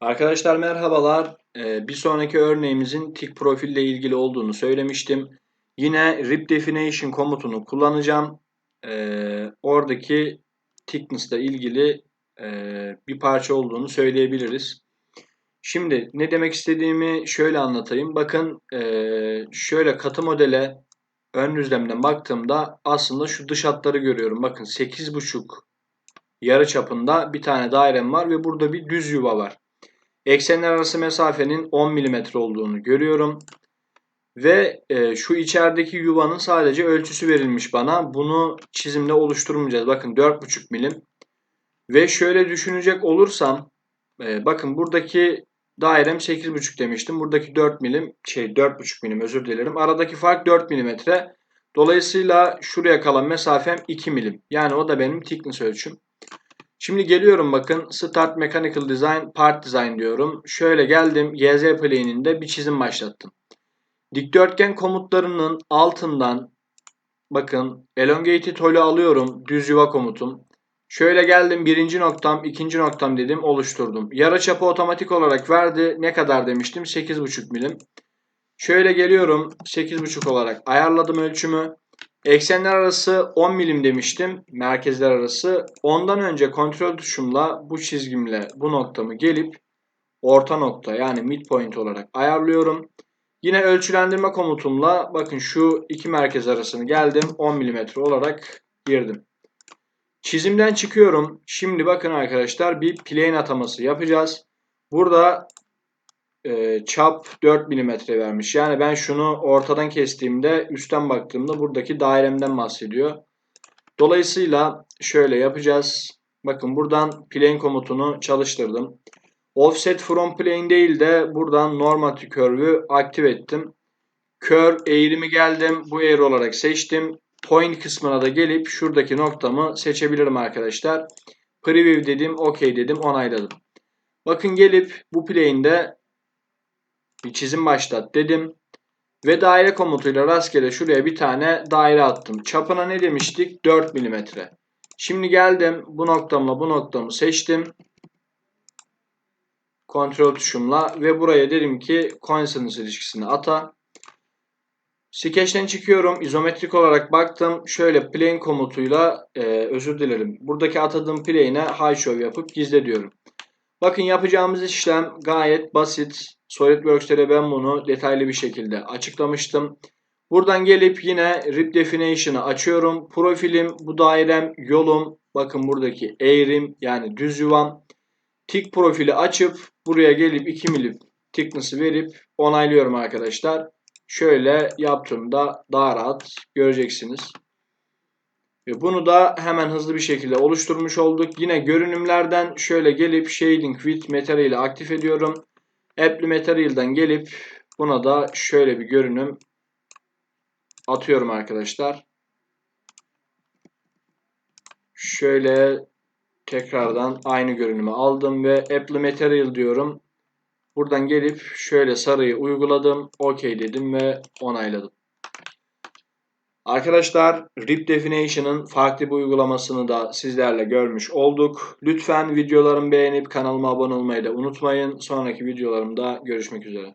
Arkadaşlar merhabalar. Ee, bir sonraki örneğimizin tick profille ilgili olduğunu söylemiştim. Yine rip definition komutunu kullanacağım. Ee, oradaki thickness ile ilgili e, bir parça olduğunu söyleyebiliriz. Şimdi ne demek istediğimi şöyle anlatayım. Bakın e, şöyle katı modele ön düzlemden baktığımda aslında şu dış hatları görüyorum. Bakın 8,5 yarı çapında bir tane dairem var ve burada bir düz yuva var. Eksenler arası mesafenin 10 mm olduğunu görüyorum. Ve e, şu içerideki yuvanın sadece ölçüsü verilmiş bana. Bunu çizimle oluşturmayacağız. Bakın 4,5 milim. Ve şöyle düşünecek olursam e, bakın buradaki dairem 8,5 demiştim. Buradaki 4 milim şey 4,5 milim özür dilerim. Aradaki fark 4 milimetre. Dolayısıyla şuraya kalan mesafem 2 milim. Yani o da benim thickness ölçüm. Şimdi geliyorum bakın Start Mechanical Design Part Design diyorum. Şöyle geldim YZ plane'inde bir çizim başlattım. Dikdörtgen komutlarının altından bakın elongated holü alıyorum. Düz yuva komutum. Şöyle geldim birinci noktam, ikinci noktam dedim oluşturdum. Yarıçapı otomatik olarak verdi. Ne kadar demiştim? 8,5 milim. Şöyle geliyorum 8,5 olarak ayarladım ölçümü. Eksenler arası 10 milim demiştim. Merkezler arası. Ondan önce kontrol tuşumla bu çizgimle bu noktamı gelip orta nokta yani midpoint olarak ayarlıyorum. Yine ölçülendirme komutumla bakın şu iki merkez arasını geldim 10 mm olarak girdim. Çizimden çıkıyorum. Şimdi bakın arkadaşlar bir plane ataması yapacağız. Burada e, çap 4 mm vermiş. Yani ben şunu ortadan kestiğimde üstten baktığımda buradaki dairemden bahsediyor. Dolayısıyla şöyle yapacağız. Bakın buradan plane komutunu çalıştırdım. Offset from plane değil de buradan normative curve'ü aktif ettim. Curve eğrimi geldim. Bu eğri olarak seçtim. Point kısmına da gelip şuradaki noktamı seçebilirim arkadaşlar. Preview dedim, OK dedim, onayladım. Bakın gelip bu plane'de bir çizim başlat dedim. Ve daire komutuyla rastgele şuraya bir tane daire attım. Çapına ne demiştik? 4 mm. Şimdi geldim bu noktamla bu noktamı seçtim. Kontrol tuşumla ve buraya dedim ki coincidence ilişkisini ata. Sketch'ten çıkıyorum. İzometrik olarak baktım. Şöyle plane komutuyla e, özür dilerim. Buradaki atadığım plane'e high show yapıp gizle diyorum. Bakın yapacağımız işlem gayet basit. SolidWorks'te ben bunu detaylı bir şekilde açıklamıştım. Buradan gelip yine Rip Definition'ı açıyorum. Profilim, bu dairem, yolum. Bakın buradaki eğrim yani düz yuvam. Tik profili açıp buraya gelip 2 milim thickness'ı verip onaylıyorum arkadaşlar. Şöyle yaptığımda daha rahat göreceksiniz. Ve bunu da hemen hızlı bir şekilde oluşturmuş olduk. Yine görünümlerden şöyle gelip Shading with Material'i aktif ediyorum. Apply Material'dan gelip buna da şöyle bir görünüm atıyorum arkadaşlar. Şöyle tekrardan aynı görünümü aldım ve Apply Material diyorum. Buradan gelip şöyle sarıyı uyguladım. OK dedim ve onayladım. Arkadaşlar RIP Definition'ın farklı bir uygulamasını da sizlerle görmüş olduk. Lütfen videolarımı beğenip kanalıma abone olmayı da unutmayın. Sonraki videolarımda görüşmek üzere.